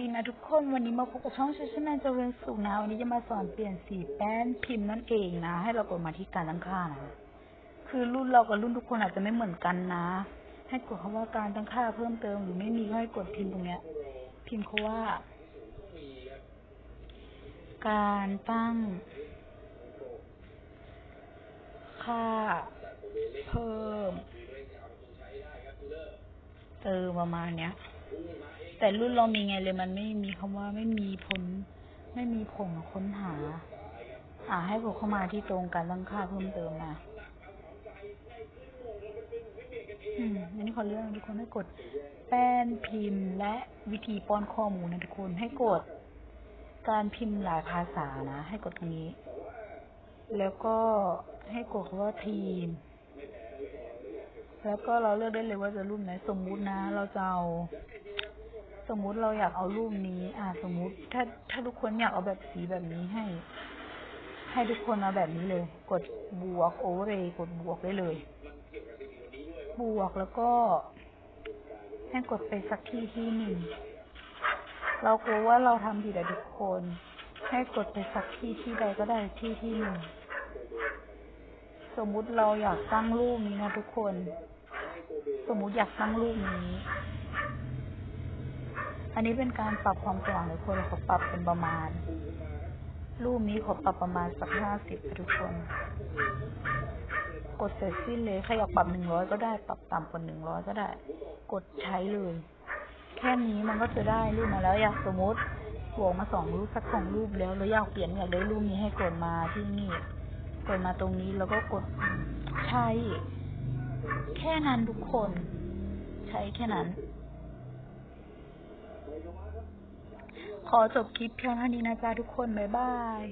ดีนะทุกคนวันนี้มาพบกับช่องชัชแนเจริญสุขนะวันนี้จะมาสอนเปลี่ยนสีแป้นพิมพ์นั่นเองนะ ให้เรากดมาที่การตั้งค่านะคือรุ่นเรากับรุ่นทุกคนอาจจะไม่เหมือนกันนะ ให้กดคำว่าการตั้งค่าเพิ่มเติมหรือไม่มีก็ให้กดพิมพ์ตรงเนี้ย พิมพ์เขาว่า การตั้ง ค่า เพิ่มเออประมาณเนี้ย แต่รุ่นเรามีไงเลยมันไม่มีคำว่าไม่มีผล ไม่มีผลค้นหา อ่าให้กดเข้ามาที่ตรงการตั้งค่าเพิ่มเติมนะอืมอันนี้ขอเรื่องทุกคนให้กด แป้นพิมพ์และวิธีป้อนข้อมูลนะทุกคนให้กด การพิมพ์หลายภาษานะ ให้กดตรงนี้ แล้วก็ให้กดคำว่าทีม แล้วก็เราเลือกได้เลยว่าจะรูปไหน สมมุตินะ เราจะเอาสมมุติเราอยากเอารูปนี้ อ่า สมมุติถ้าถ้าทุกคนอยากเอาแบบสีแบบนี้ให้ ให้ทุกคนเอาแบบนี้เลย กดบวกโอเวอร์เลยกดบวกได้เลย บวกแล้วก็ให้กดไปสักที่ที่หนึ่ง เรากลัวว่าเราทำผิดอะทุกคน ให้กดไปสักที่ที่ใดก็ได้ที่ที่หนึ่ง สมมุติเราอยากตั้งรูปนี้นะทุกคน สมมุติอยากตั้งรูปนี้ อันนี้เป็นการปรับความสว่างทุกคนเขาปรับเป็นประมาณ รูปนี้ขอปรับประมาณสักห้าสิบทุกคน กดเสร็จสิ้นเลยใครอยากปรับหนึ่งร้อยก็ได้ ปรับต่ำกว่าหนึ่งร้อยก็ได้ กดใช้เลย แค่นี้มันก็จะได้รูปมาแล้ว อยากสมมติบวกมาสองรูปสักสองรูปแล้วแล้วอยากเปลี่ยนอยากได้รูปนี้ให้กดมาที่นี่ กดมาตรงนี้แล้วก็กดใช้ แค่นั้นทุกคน ใช้แค่นั้น ขอจบคลิปเพียงเท่านี้นะจ๊ะทุกคน บ๊ายบาย